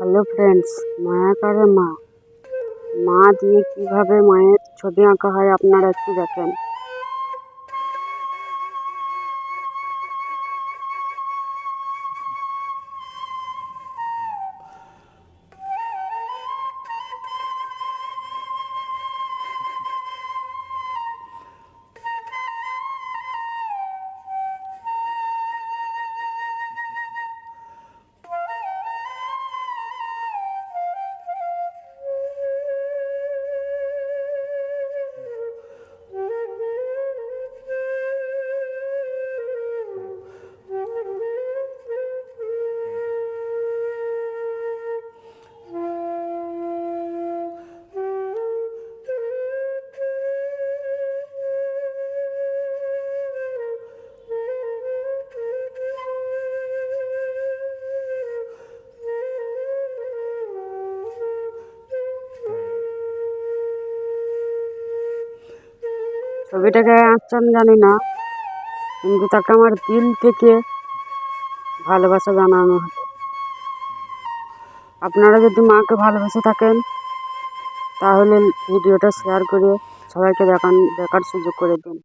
Hello friends মায়াকারে মা? মা দিয়ে কীভাবে মায়ের ছবি আঁকা হয় আপনারা একটু দেখেন। ছবিটাকে আঁকছেন জানি না, কিন্তু তাকে আমার দিল থেকে ভালোবাসা জানানো আপনারা যদি মাকে ভালোবেসে থাকেন, তাহলে ভিডিওটা শেয়ার করে সবাইকে দেখান দেখার সুযোগ করে দিন।